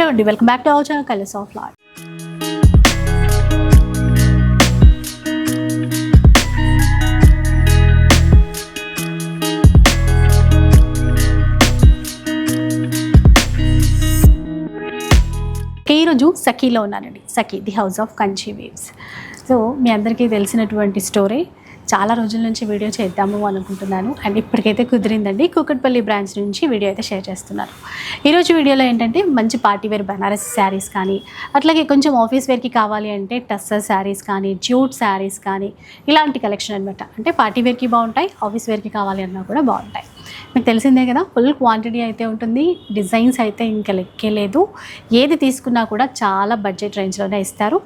Hello అండి welcome back to our channel colours of lot ఈరోజు సఖీలో ఉన్నానండి. Sakhi the house of Kanchi weaves. So మీ అందరికీ తెలిసినటువంటి స్టోరీ చాలా రోజుల నుంచి వీడియో చేద్దాము అనుకుంటున్నాను. అండ్ ఇప్పటికైతే కుదిరిందండి. కూకట్పల్లి బ్రాంచ్ నుంచి వీడియో అయితే షేర్ చేస్తున్నాను ఈరోజు వీడియోలో ఏంటంటే మంచి పార్టీ వేర్ బనారస్ శారీస్ కానీ అట్లాగే కొంచెం ఆఫీస్ వేర్కి కావాలి అంటే టస్సర్ శారీస్ కానీ జ్యూట్ శారీస్ కానీ ఇలాంటి కలెక్షన్ అనమాట అంటే పార్టీ వేర్కి బాగుంటాయి ఆఫీస్ వేర్కి కావాలి అన్నా కూడా బాగుంటాయి. మీకు తెలిసిందే కదా ఫుల్ క్వాంటిటీ అయితే ఉంటుంది డిజైన్స్ అయితే ఇంకా లెక్కలేదు ఏది తీసుకున్నా కూడా చాలా బడ్జెట్ రేంజ్లోనే ఇస్తారు.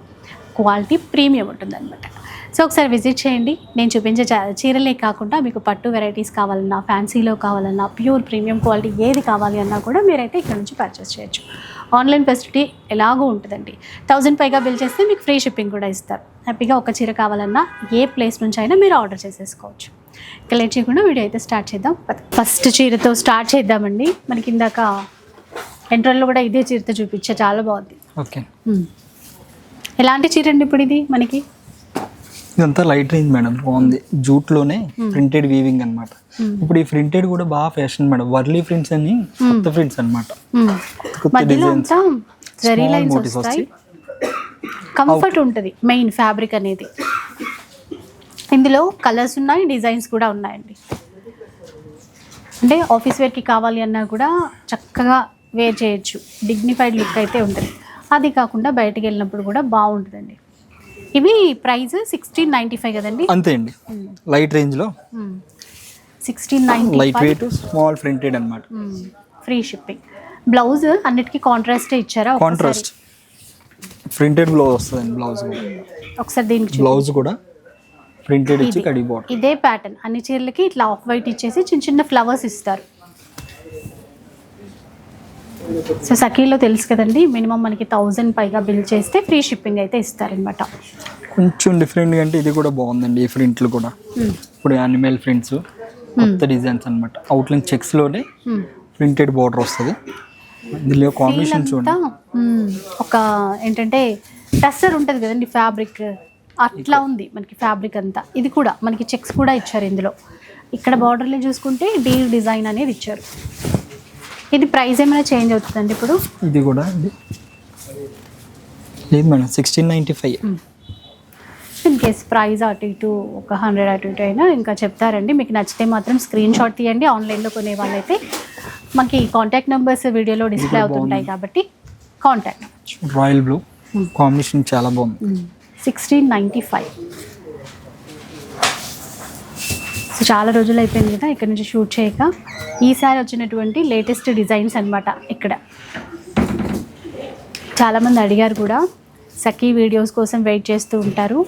క్వాలిటీ ప్రీమియం ఉంటుంది అనమాట సో ఒకసారి విజిట్ చేయండి. నేను చూపించే చా- చీరలే కాకుండా మీకు పట్టు వెరైటీస్ కావాలన్నా ఫ్యాన్సీలో కావాలన్నా ప్యూర్ ప్రీమియం క్వాలిటీ ఏది కావాలి అన్నా కూడా మీరైతే ఇక్కడ నుంచి పర్చేస్ చేయొచ్చు. ఆన్లైన్ ఫెసిలిటీ ఎలాగో ఉంటుందండి. థౌజండ్ పైగా బిల్ చేస్తే మీకు ఫ్రీ షిప్పింగ్ కూడా ఇస్తారు. హ్యాపీగా ఒక చీర కావాలన్నా ఏ ప్లేస్ నుంచి అయినా మీరు ఆర్డర్ చేసేసుకోవచ్చు. ఇక లేట్ చేయకుండా వీడియో అయితే స్టార్ట్ చేద్దాం. ఫస్ట్ చీరతో స్టార్ట్ చేద్దామండి. మనకి ఇందాక ఎంట్రల్లో కూడా ఇదే చీరతో చూపించా చాలా బాగుంది. ఓకే. ఎలాంటి చీర అండి ఇప్పుడు ఇది మనకి? ఇదంతా లైట్ రేంజ్ మేడం బాగుంది. జూట్లోనే ప్రింటెడ్ వీవింగ్ అన్నమాట. ఇప్పుడు ఈ ప్రింటెడ్ కూడా బాగా ఫ్యాషన్ మేడం. వర్లీ ప్రింట్స్ అని కొత్త ప్రింట్స్ మ్మ్. కొత్త డిజైన్స్ వస్తాయి. వస్తాయి. కంఫర్ట్ ఉంటుంది మెయిన్ ఫ్యాబ్రిక్ అనేది. ఇందులో కలర్స్ ఉన్నాయి డిజైన్స్ కూడా ఉన్నాయండి. అంటే ఆఫీస్ వేర్కి కావాలి అన్నా కూడా చక్కగా వేర్ చేయొచ్చు. డిగ్నిఫైడ్ లుక్ అయితే ఉంటుంది. అది కాకుండా బయటికి వెళ్ళినప్పుడు కూడా బాగుంటుందండి. ఇవి ప్రైస్ సిక్స్టీన్ నైంటీ ఫైవ్ కదండి? అంతే అండి. లైట్ రేంజ్లో. Sixteen ninety light weight small printed అన్నమాట. ఫ్రీ షిప్పింగ్ బ్లౌజ్ అన్నిటికీ కాంట్రాస్ట్ ఇచ్చారా? కాంట్రాస్ట్ ప్రింటెడ్ బ్లౌజ్ వస్తుంది బ్లౌజ్ ఒకసారి దీనికి బ్లౌజ్ కూడా ప్రింటెడ్ ఇచ్చి ఇది. కడి బాట్ ఇదే ప్యాటర్న్ అన్ని చీరలకి ఇట్లా ఆఫ్ వైట్ ఇచ్చేసి చిన్న చిన్న ఫ్లవర్స్ ఇస్తారు. సో సఖీలో తెలుసు కదండి మినిమం మనకి థౌజండ్ పైగా బిల్ చేస్తే ఫ్రీ షిప్పింగ్ అయితే ఇస్తారనమాట కొంచెం డిఫరెంట్ అంటే ఇది కూడా బాగుందండి ఈ ప్రింట్లు కూడా. ఇప్పుడు యానిమల్ ప్రింట్స్ కొత్త డిజైన్స్ అన్నమాట. అవుట్లైన్ చెక్స్లోనే ప్రింటెడ్ బార్డర్ వస్తుంది. ఇందులో కాంబినేషన్ చూడండి. ఒక ఏంటంటే టస్సర్ ఉంటుంది కదండి ఫ్యాబ్రిక్ అట్లా ఉంది మనకి ఫ్యాబ్రిక్ అంతా. ఇది కూడా మనకి చెక్స్ కూడా ఇచ్చారు ఇందులో. ఇక్కడ బార్డర్లో చూసుకుంటే డీ డిజైన్ అనేది ఇచ్చారు. ఇది ప్రైస్ ఏమైనా చేంజ్ అవుతుందండి ఇప్పుడు? ఇది కూడా అండి. లేదు madam sixteen ninety five in case price అటు ఇటు ఒక హండ్రెడ్ అటు ఇటు అయినా ఇంకా చెప్తారండి. మీకు నచ్చితే మాత్రం స్క్రీన్ షాట్ తీయండి. ఆన్లైన్లో కొనే వాళ్ళైతే మనకి కాంటాక్ట్ నెంబర్స్ వీడియోలో డిస్ప్లే అవుతుంటాయి కాబట్టి కాంటాక్ట్ రాయల్ బ్లూ కాంబినేషన్ చాలా బాగుంది. సిక్స్టీన్ నైంటీ ఫైవ్ సో చాలా రోజులు అయిపోయింది కదా ఇక్కడ నుంచి షూట్ చేయక. ఈసారి వచ్చినటువంటి లేటెస్ట్ డిజైన్స్ అనమాట ఇక్కడ. చాలామంది అడిగారు కూడా సఖీ వీడియోస్ కోసం వెయిట్ చేస్తూ ఉంటారు.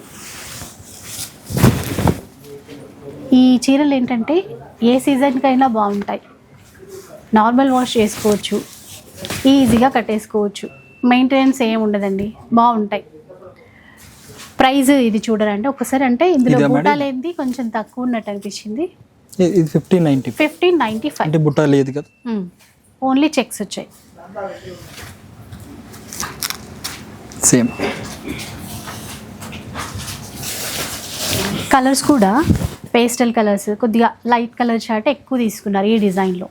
ఈ చీరలు ఏంటంటే ఏ సీజన్కైనా బాగుంటాయి. నార్మల్ వాష్ చేసుకోవచ్చు. ఈజీగా కట్టేసుకోవచ్చు. మెయింటెనెన్స్ ఏం ఉండదండి బాగుంటాయి. ప్రైస్ ఇది చూడాలంటే ఒకసారి అంటే ఇందులో ఇదా మేడం? బూటా లేనిది కొంచెం తక్కువ ఉన్నట్టు అనిపించింది. ఇది fifteen ninety fifteen ninety five అంటే బుట్ట లేదు కదా? ఓన్లీ చెక్స్ వచ్చాయి. సేమ్ కలర్స్ కూడా పేస్టల్ కలర్స్ కొద్దిగా లైట్ కలర్ చాట్ ఎక్కువ తీసుకున్నారు ఈ డిజైన్లో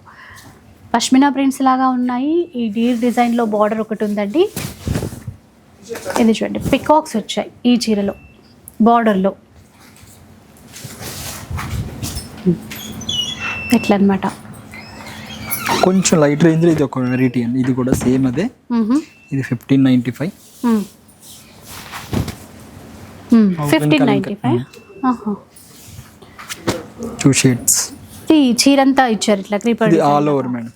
పష్మినా ప్రింట్స్ లాగా ఉన్నాయి. ఈ డీర్ డిజైన్లో బార్డర్ ఒకటి ఉందండి. ఇది చూడండి. పికాక్స్ వచ్చాయి ఈ చీరలో. బార్డర్లో ఎట్లా అనమాట కొంచెం లైట్ రేంజ్లో ఇది ఒక వెరైటీ అండి. ఇది కూడా సేమ్ అదే. ఇది fifteen ninety five fifteen colour ninety five two shades ఈ చీరంతా ఇచ్చారు ఇట్లా creeper all over madam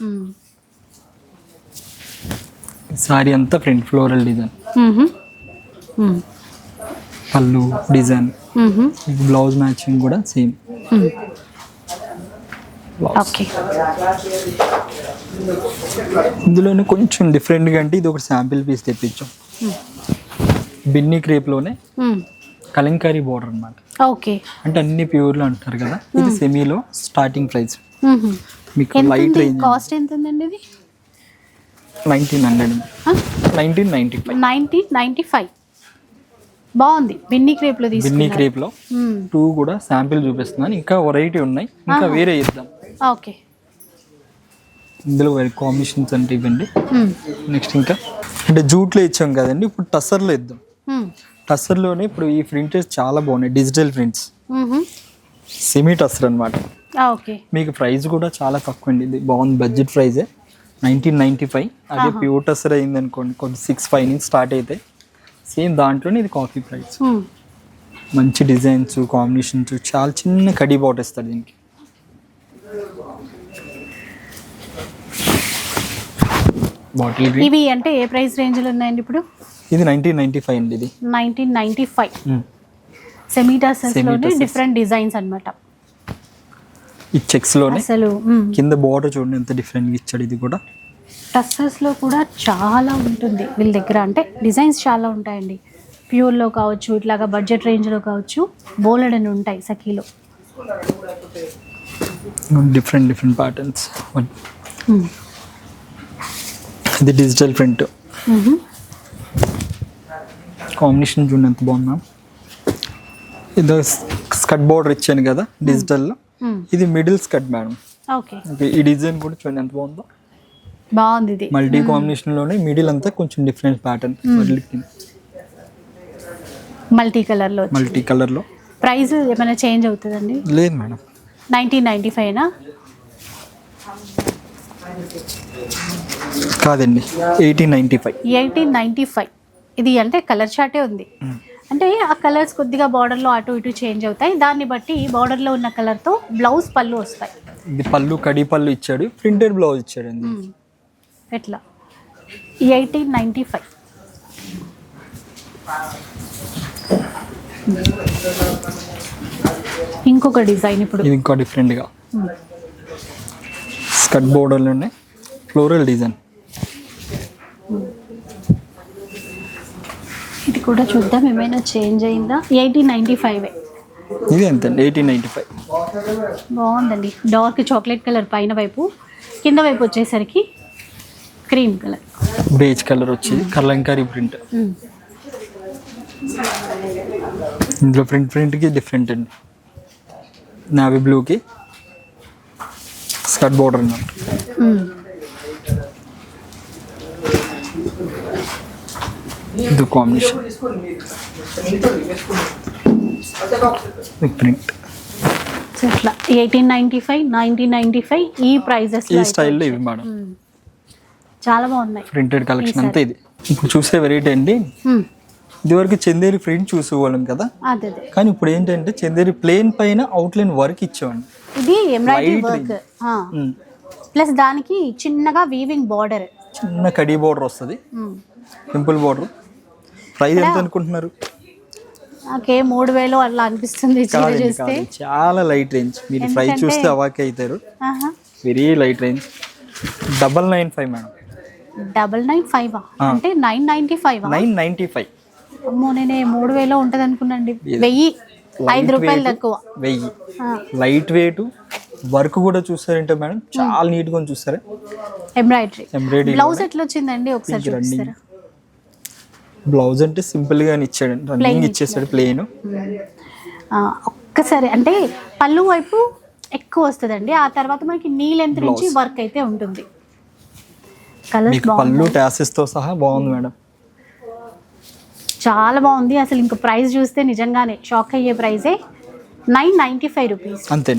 sari అంతా front floral design pallu design blouse matching కూడా సేమ్. ఓకే. ఇందులోనే కొంచెం డిఫరెంట్గా అంటే ఇది ఒక శాంపిల్ పీస్ తెప్పించాం. బిన్నీ క్రేప్లోనే కలంకారీ బోర్డర్ అన్నమాట. ఓకే. అంటే అన్ని ప్యూర్లో అంటారు కదా ఇది సెమీలో స్టార్టింగ్ ప్రైస్ మీకు లైట్ రేంజ్ కాస్ట్ ఎంత ఉందండి ఇది? Nineteen hundred nineteen ninety five. Nineteen ninety five. బాగుంది. బిన్ని క్రేప్లో బిన్నీ తీసుకున్నారు. క్రేప్లో టూ కూడా శాంపిల్ చూపిస్తున్నాను. ఇంకా వెరైటీ ఉన్నాయి. ఇంకా వేరే ఇద్దాం. ఓకే. ఇందులో కాంబినేషన్స్ అంటే ఇవ్వండి. నెక్స్ట్ ఇంకా. అంటే జూట్లో ఇచ్చాం కదండి. ఇప్పుడు టస్సర్లో ఇద్దాం. టస్సర్లోనే ఇప్పుడు ఈ ప్రింటెస్ చాలా బాగున్నాయి. Digital prints. సెమీ టస్సర్ అనమాట ఓకే. మీకు ప్రైస్ కూడా చాలా తక్కువ అండి ఇది బాగుంది. బడ్జెట్ ప్రైజే. Nineteen ninety five. అదే ప్యూర్ టస్సర్ అయింది అనుకోండి కొంచెం సిక్స్ ఫైవ్ నుంచి స్టార్ట్ అయితే సేమ్ దాంట్లోనే ఇది కాఫీ ప్రైస్ మంచి డిజైన్స్ కాంబినేషన్స్ చాలా చిన్న కడి బాట్ ఇస్తారు దీనికి. బాటిల్ ఇవి అంటే ఏ ప్రైస్ రేంజ్లో ఉన్నాయండి ఇప్పుడు? ఇది నైన్టీన్ నైన్టీ ఫైవ్ అండి ఇది. Nineteen ninety five. సెమీటాసెస్లోనే. Different designs అన్నమాట. ఈ చెక్స్లోనే అసలు కింద బార్డర్ చూడండి ఎంత డిఫరెంట్గా ఇచ్చాడు ఇది కూడా. టస్సర్స్లో కూడా చాలా ఉంటుంది వీళ్ళ దగ్గర. అంటే డిజైన్స్ చాలా ఉంటాయండి. ప్యూర్లో కావచ్చు ఇట్లాగా బడ్జెట్ రేంజ్లో కావచ్చు బోలెడ్ అని ఉంటాయి సఖీలో. డిఫరెంట్ డిఫరెంట్ ప్యాటర్న్స్ ఇది డిజిటల్ ప్రింట్ కాంబినేషన్ చూడండి ఎంత బాగుందా ఇది స్కట్ బార్డర్ ఇచ్చాను కదా డిజిటల్లో ఇది మిడిల్ స్కట్ మేడం ఈ డిజైన్ కూడా చూడండి ఎంత బాగుందో. బాగుంది ఇది. మల్టీ కాంబినేషన్లోనే మిడిల్ అంతా కొంచెం డిఫరెంట్ ప్యాటర్న్ మల్టీ కలర్లో మల్టీ కలర్లో ప్రైస్ ఏమైనా చేంజ్ అవుతుందండి? లేదు మేడం నైన్టీన్ నైంటీ ఫైవ్నా కాదండి eighteen ninety five eighteen ninety five ఇది అంటే కలర్ చార్టే ఉంది. అంటే ఆ కలర్స్ కొద్దిగా బార్డర్లో అటు ఇటు చేంజ్ అవుతాయి. దాన్ని బట్టి బార్డర్లో ఉన్న కలర్తో బ్లౌజ్ పళ్ళు వస్తాయి. ఇది పళ్ళు కడి పళ్ళు ఇచ్చాడు. ప్రింటెడ్ బ్లౌజ్ ఇచ్చాడు. ఎట్లా? ఎయిటీన్ నైంటీ ఫైవ్ ఇంకొక డిజైన్ ఇప్పుడు. ఇది ఇంకా డిఫరెంట్గా స్కట్ బోర్డర్లోనే ఫ్లోరల్ డిజైన్ ఇది కూడా చూద్దాం. ఏమైనా చేంజ్ అయిందా? ఎయిటీన్ నైంటీ ఫైవ్ ఇది ఎంత ఎయిటీన్ నైంటీ ఫైవ్. బాగుందండి. డార్క్ చాక్లెట్ కలర్ పైన వైపు. కింద వైపు వచ్చేసరికి క్రీమ్ కలర్. బేజ్ కలర్ వచ్చి కలంకారీ ప్రింట్. ఇందులో ప్రింట్ ప్రింట్కి డిఫరెంట్ అండి. నావీ బ్లూకి స్కట్ బోర్డర్ అన్నమాట. ఇది కాంబినేషన్ ప్రింట్. సో ఇట్లా eighteen ninety five nineteen ninety five ఈ ప్రైజెస్ ఈ స్టైల్లో ఇవి మేడం. చాలా బాగున్నాయి. ప్రింటెడ్ కలెక్షన్ అంతా ఇది. ఇప్పుడు చూసే వెరైటీ అండి. ఇదివరకు చందేరి ప్రింట్ చూసేవాళ్ళం కదా? కానీ ఇప్పుడు ఏంటంటే చందేరి ప్లేన్ పైన అవుట్లైన్ వర్క్ ఇచ్చామండి. ఇది ఎంబ్రాయిడరీ వర్క్. ప్లస్ దానికి చిన్నగా వీవింగ్ బార్డర్ చిన్న కడీ బోర్డర్ వస్తుంది. సింపుల్ బోర్డర్ ప్రైస్ ఎంత అనుకుంటున్నారు? నాకే మూడు వేలు అట్లా అనిపిస్తుంది చూస్తే. చాలా లైట్ రేంజ్. మీరు ప్రైస్ ఎందుకంటే- చూస్తే అవాక్ అవుతారు. Very light range. Double nine five madam. Double nine five అంటే nine ninety five nine ninety five. అమ్మో నేనే మూడు వేలు ఉంటుంది అనుకున్నాండి వెయ్యి. ఐదు రూపాయలు తక్కువ. వెయ్యి. లైట్ వెయిట్ వర్క్ కూడా చూస్తారంటే మేడం. చాలా నీట్గా చూస్తారా. ఎంబ్రాయిడరీ ఎంబ్రాయిడరీ బ్లౌజ్ ఎట్లా వచ్చిందండి? ఒకసారి. చూపిస్తారా? బ్లౌజ్ అంటే సింపుల్గా ఇచ్చాడు. రన్నింగ్ ఇచ్చేసాడు ప్లేన్ ఆ, ఒక్కసారి అంటే పళ్ళు వైపు ఎక్కువ వస్తుందండి. ఆ తర్వాత మనకి నీ లెంత్ నుంచి. వర్క్ అయితే ఉంటుంది. కలర్స్ పళ్ళు టాసెస్తో సహా బాగుంది మేడం. చాలా బాగుంది. అసలు ఇంక ప్రైస్ చూస్తే నిజంగానే షాక్ అయ్యే ప్రైజే నైన్ నైంటీ ఫైవ్ రూపీస్ అంతే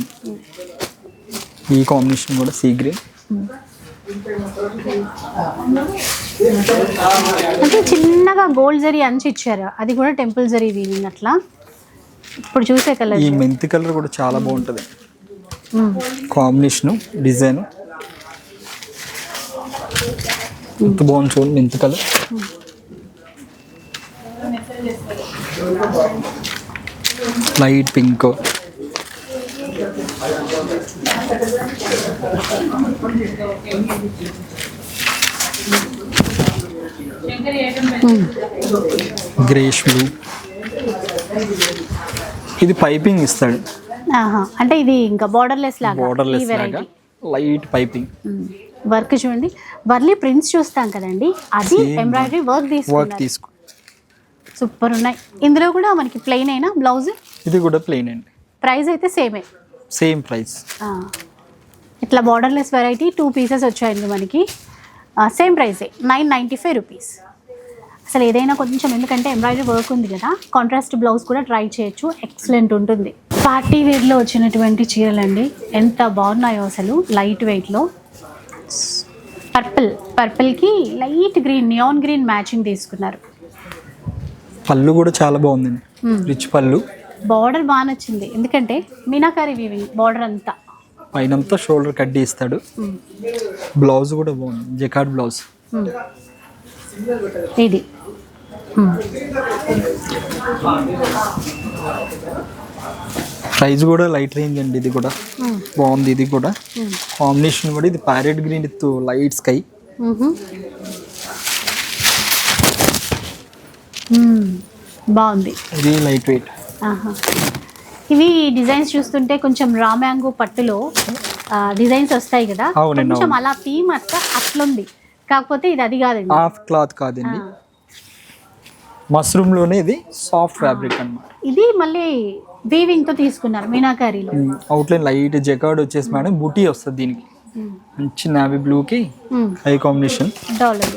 ఈ కాంబినేషన్ కూడా సీ గ్రీన్ అంటే చిన్నగా గోల్డ్ జరీ అంచి ఇచ్చారు. అది కూడా టెంపుల్ జరీ వీవింగ్ అట్లా ఇప్పుడు చూసే కలర్ ఈ మెంతి కలర్ కూడా చాలా బాగుంటుంది. Combination design. ఎంత బాగుంది చూడండి మెంతి colour. Light pink. Greyish blue ఇది పైపింగ్ ఇస్తాడు. అంటే ఇది ఇంకా బార్డర్లెస్ లాగా బోర్డర్లెస్ లాగా లైట్ పైపింగ్ వర్క్ చూడండి. వర్లీ ప్రింట్స్ చూస్తాం కదండి. అది. ఎంబ్రాయిడరీ వర్క్ వర్క్ తీసుకో. సూపర్ ఉన్నాయి. ఇందులో కూడా మనకి ప్లెయిన్ అయినా బ్లౌజ్ ఇది కూడా ప్లెయిన్ అండి. ప్రైస్ అయితే సేమే సేమ్ ప్రైస్. ఇట్లా బార్డర్లెస్ వెరైటీ టూ పీసెస్ వచ్చాయండి మనకి. సేమ్ ప్రైసే నైన్ నైంటీ ఫైవ్ రూపీస్ అసలు ఏదైనా కొంచెం ఎందుకంటే ఎంబ్రాయిడరీ వర్క్ ఉంది కదా కాంట్రాస్ట్ బ్లౌజ్ కూడా ట్రై చేయొచ్చు ఎక్సలెంట్ ఉంటుంది. పార్టీ వేర్లో వచ్చినటువంటి చీరలండి ఎంత బాగున్నాయో అసలు లైట్ వెయిట్లో purple పర్పుల్కి light green neon green matching తీసుకున్నారు. పళ్ళు కూడా చాలా బాగుందండి. Hmm. రిచ్ పళ్ళు. బార్డర్ బాగా నచ్చింది ఎందుకంటే మీనాకారి వీవింగ్ బార్డర్ అంతా పైనంతా షోల్డర్ కట్ ఇస్తాడు Hmm. బ్లౌజ్ కూడా బాగుంది జకార్డ్ బ్లౌజ్. ఇది. ప్రైస్ కూడా లైట్ రేంజ్ అండి ఇది కూడా. బాగుంది ఇది కూడా. కాంబినేషన్ కూడా ఇది parrot green with light sky. బాగుంది ఇది లైట్ వెయిట్. ఇవి డిజైన్స్ చూస్తుంటే కొంచెం రామ్యాంగో పట్టులో డిజైన్స్ వస్తాయి కదా? కొంచెం. అలా థీమ్ అట్లా అట్లుంది. కాకపోతే ఇది అది కాదండి. హాఫ్ క్లాత్ కాదండి. మష్రూమ్లోనే ఇది సాఫ్ట్ ఫ్యాబ్రిక్ అనమాట ఇది మళ్ళీ వీవింగ్తో తీసుకున్నారు మీనాకారిలో. అవుట్లైన్ లైట్ జకార్డ్ వచ్చేసి మేడం బూటీ వస్తుంది దీనికి. మంచి నావీ బ్లూకి హై కాంబినేషన్ డాలర్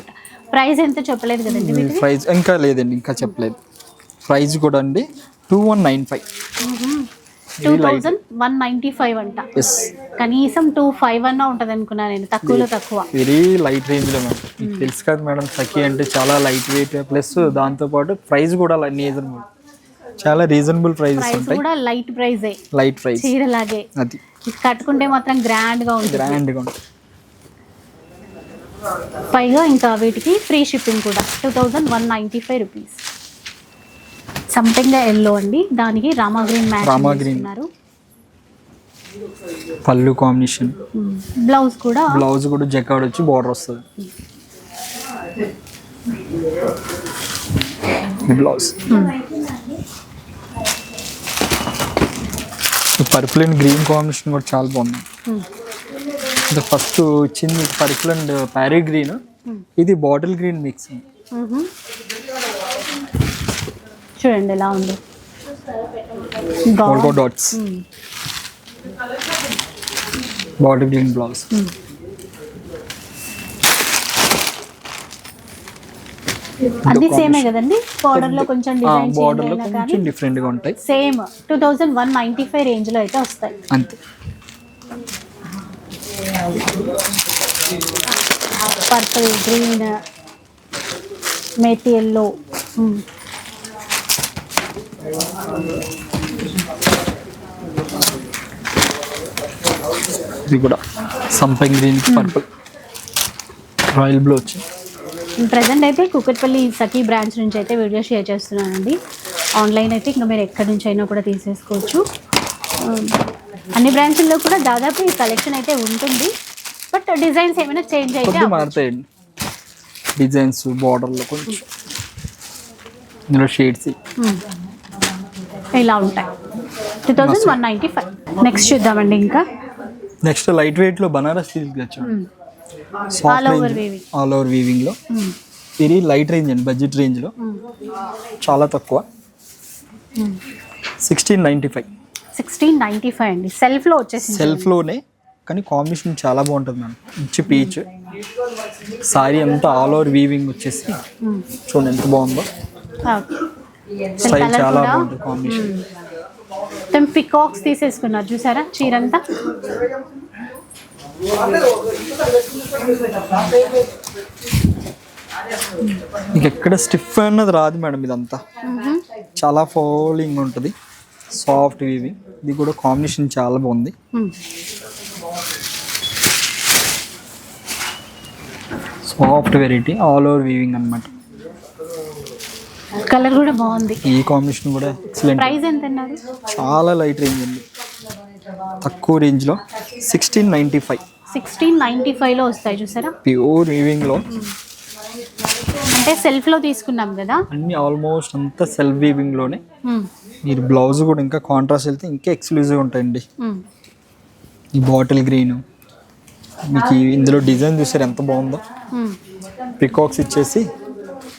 ప్రైస్ ఎంత చెప్పలేదు కదండి ప్రైస్ ఇంకా లేదండి ఇంకా చెప్పలేదు. ప్రైస్ కూడా అండి. Two one nine five two thousand one ninety five అంట. కనీసం టూ ఫైవ్ అన్నా ఉంటుంది అనుకున్నా నేను. తక్కువలో తక్కువ. వెరీ లైట్ రేంజ్లో మేడం. మీకు తెలుసు కదా మేడం సఖీ అంటే చాలా లైట్ వెయిట్ ప్లస్ దాంతోపాటు ప్రైస్ కూడా రీజనబుల్ చాలా రీజనబుల్ ప్రైస్ ఉంటాయి. కూడా లైట్ ప్రైజే లైట్ ప్రైస్ చీరలాగే. అది. ఇది కట్టుకుంటే మాత్రం గ్రాండ్గా ఉంటుంది. గ్రాండ్గా ఉంటుంది. పైగా ఇంకా వీటికి ఫ్రీ షిప్పింగ్ కూడా. Two thousand one ninety five rupees సంపెంగ ఎల్లో అండి. దానికి Rama green match Rama green. ఉన్నారు పళ్ళు కాంబినేషన్. బ్లౌజ్ కూడా? బ్లౌజ్ కూడా జకార్డ్ వచ్చి బార్డర్ వస్తుంది. Blouse. Purple and green combination కూడా చాలా బాగుంది. ఇది ఫస్ట్ వచ్చింది పర్పుల్ అండ్ ప్యారీ గ్రీన్. ఇది బాటిల్ గ్రీన్ మిక్స్. చూడండి ఎలా ఉంది. డాట్స్ గ్రీన్ బ్లౌజ్ అన్ని సేమే కదండి? బార్డర్లో కొంచెం డిజైన్ బార్డర్లో కొంచెం డిఫరెంట్గా ఉంటాయి. Same. Two thousand one ninety five రేంజ్లో అయితే వస్తాయి. అంతే. పర్పుల్ గ్రీన్ మేతి ఎల్లో ఇది కూడా సంపంగ్ గ్రీన్ పర్పుల్ రాయల్ బ్లూ వచ్చి. ప్రజెంట్ అయితే కుక్కట్పల్లి సఖీ బ్రాంచ్ నుంచి అయితే వీడియో షేర్ చేస్తున్నానండి. ఆన్లైన్ అయితే ఇంకా మీరు ఎక్కడి నుంచి అయినా కూడా తీసేసుకోవచ్చు. ఆ, అన్ని బ్రాంచుల్లో కూడా దాదాపు ఈ కలెక్షన్ అయితే ఉంటుంది. బట్ డిజైన్స్ ఏమైనా చేంజ్ అయితే. మారుతాయండి. డిజైన్స్ బార్డర్లో కొంచెం. ఇందులో షేడ్స్. ఇలా ఉంటాయి. Two thousand one ninety five next చూద్దామండి ఇంకా. నెక్స్ట్ లైట్ వెయిట్లో బనారస్ సిల్క్. ఆల్ ఓవర్ వీవింగ్లో. మ్మ్. ఇది లైట్ రేంజ్ అండి బడ్జెట్ రేంజ్లో. మ్మ్. చాలా తక్కువ. Sixteen ninety five sixteen ninety five అండి సెల్ఫ్లో వచ్చేసింది. సెల్ఫ్లోనే కానీ కాంబినేషన్ చాలా బాగుంటుంది మేడం మంచి పీచ్ సారీ అంతా ఆల్ ఓవర్ వీవింగ్ వచ్చేసి. మ్మ్. చూడండి ఎంత బాగుందో. కలర్ కూడా? కాంబినేషన్ మొత్తం పికాక్స్ తీసేసుకున్నారు చూసారా? చీరంతా? ఎక్కడ స్టిఫ్ అన్నది రాదు మేడం ఇదంతా. చాలా ఫోలింగ్ ఉంటుంది. సాఫ్ట్ వీవింగ్ ఇది కూడా కాంబినేషన్ చాలా బాగుంది. Soft variety all over weaving అన్నమాట. కలర్ కూడా బాగుంది. ఈ కాంబినేషన్ కూడా ఎక్సలెంట్ ప్రైస్ ఎంత అన్నారు చాలా లైట్ రేంజ్ ఉంది. తక్కువ రేంజ్లో sixteen ninety five sixteen ninety ఫైవ్లో వస్తాయి చూసారా? ప్యూర్ వీవింగ్లో అంటే సెల్ఫ్లో తీసుకున్నాం కదా? అన్ని ఆల్మోస్ట్ అంతా సెల్ఫ్ వీవింగ్లోనే. మీరు బ్లౌజ్ కూడా ఇంకా కాంట్రాస్ట్ వెళ్తే ఇంకా ఎక్స్క్లూజివ్ ఉంటాయండి. ఈ బాటిల్ గ్రీన్ మీకు ఇందులో డిజైన్ చూసారు ఎంత బాగుందో. పికాక్స్ ఇచ్చేసి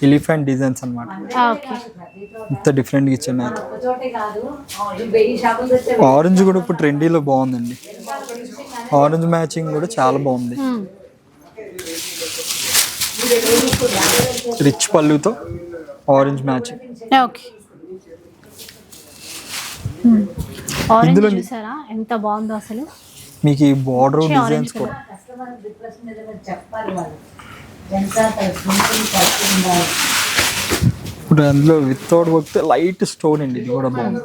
ఎలిఫెంట్ డిజైన్స్ అన్నమాట. ఓకే. ఇంత డిఫరెంట్గా ఇచ్చాను. నాకు ఆరెంజ్ కూడా ఇప్పుడు ట్రెండీలో బాగుందండి. ఆరెంజ్ మ్యాచింగ్ కూడా చాలా బాగుంది. రిచ్ పళ్ళుతో ఆరెంజ్ మ్యాచింగ్ ఓకే. మ్మ్. ఆరెంజ్ ఇందులో- చూసారా? ఎంత బాగుందో అసలు. మీకు ఈ బార్డర్ డిజైన్స్ కూడా ఇప్పుడు అందులో వితౌట్ వర్క్ లైట్ స్టోన్ అండి ఇది కూడా బాగుంది.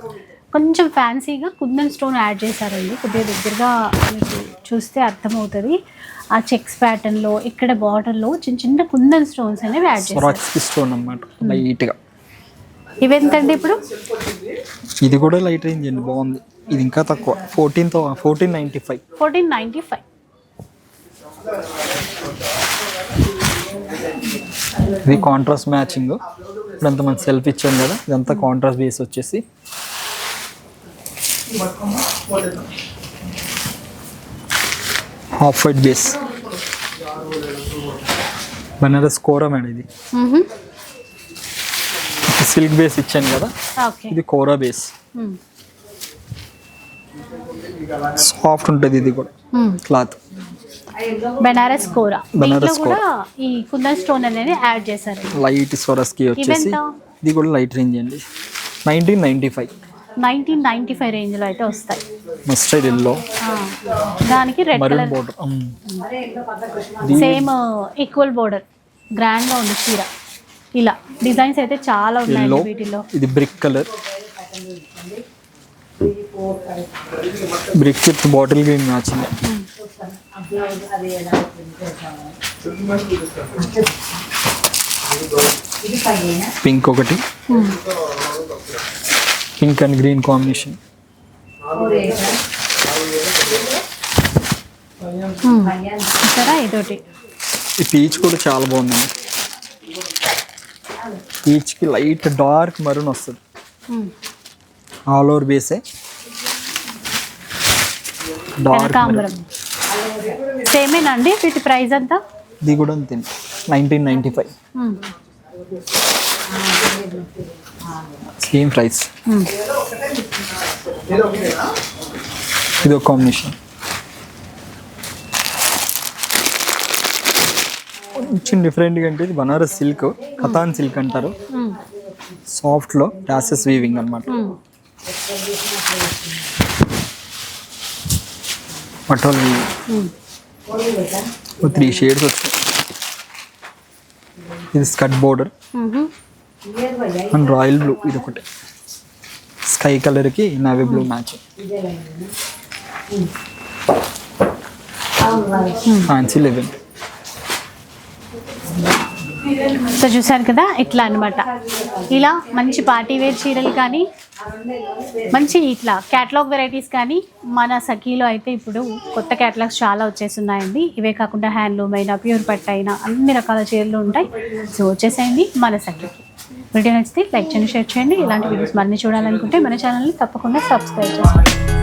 కొంచెం ఫ్యాన్సీగా కుందన్ స్టోన్ యాడ్ చేశారండి కొద్దిగా దగ్గరగా మీకు చూస్తే అర్థమవుతుంది. ఆ చెక్స్ ప్యాటర్న్లో ఇక్కడ బార్డర్లో చిన్న చిన్న కుందన్ స్టోన్స్ అనేవి యాడ్ చేశారు. సొరాక్స్కి స్టోన్ అన్నమాట లైట్గా. ఇవెంతండి ఇప్పుడు? ఇది కూడా లైట్ రేంజ్ అండి బాగుంది. ఇది ఇంకా తక్కువ fourteen fourteen ninety five. Fourteen ninety five. ఇది కాంట్రాస్ట్ మ్యాచింగ్ ఇప్పుడు అంత మంచి సెల్ఫ్ ఇచ్చాం కదా ఇదంతా కాంట్రాస్ట్ బేస్ వచ్చేసి. Half white base Banaras kora madam ఇది. సిల్క్ బేస్ ఇచ్చాను కదా ఇది కోరా బేస్ సాఫ్ట్ ఉంటుంది ఇది కూడా. క్లాత్ బెనారస్ కూర. దీంట్లో బనారస్ కూర. కూడా ఈ కుందన్ స్టోన్ అనేది యాడ్ చేశారు. లైట్ సొరస్కి వచ్చేసి ఇవెంత? ఇది కూడా లైట్ రేంజ్ అండి. Nineteen ninety five. Nineteen ninety five రేంజ్లో అయితే వస్తాయి. మస్టర్డ్ ఎల్లో ఆ, దానికి red colour. Border same equal border గ్రాండ్గా ఉంది చీర. ఇలా. డిజైన్స్ అయితే చాలా ఎల్లో ఉన్నాయండి వీటిలో ఇది brick colour brick with bottle green matching pink ఒకటి. పింక్ అండ్ గ్రీన్ కాంబినేషన్ ఇదొకటి. ఈ పీచ్ కూడా చాలా బాగుందండి. పీచ్కి లైట్ డార్క్ మరూన్ వస్తుంది. ఆల్ ఓవర్ బేసే డార్క్ కనకాంబరం సేమేనండి వీటి ప్రైస్ అంతా ఇది కూడా అంతే nineteen ninety five. Same price. ఇది ఒక కాంబినేషన్ కొంచెం డిఫరెంట్గా అంటే ఇది బనారస్ సిల్క్ కథాన్ సిల్క్ అంటారు. సాఫ్ట్లో డాసెస్ వీవింగ్ అనమాట. పటోల్ మ్మ్. త్రీ షేడ్స్ వచ్చాయి. ఇది skirt border and royal blue ఇది ఒకటి స్కై కలర్కి navy blue match. Fancy eleven so చూసారు కదా ఇట్లా అన్నమాట. ఇలా మంచి పార్టీ వేర్ చీరలు కానీ మంచి ఇట్లా క్యాటలాగ్ వెరైటీస్ కానీ మన సఖీలో అయితే ఇప్పుడు కొత్త క్యాటలాగ్స్ చాలా వచ్చేస్తున్నాయండి. ఇవే కాకుండా హ్యాండ్లూమ్ అయినా ప్యూర్ పట్ అయినా అన్ని రకాల చీరలు ఉంటాయి. సో వచ్చేసేయండి మన సఖీకి. వీడియో నచ్చితే లైక్ చేయండి షేర్ చేయండి. ఇలాంటి వీడియోస్ మరిన్ని చూడాలనుకుంటే మన ఛానల్ని తప్పకుండా సబ్స్క్రైబ్ చేసుకోండి.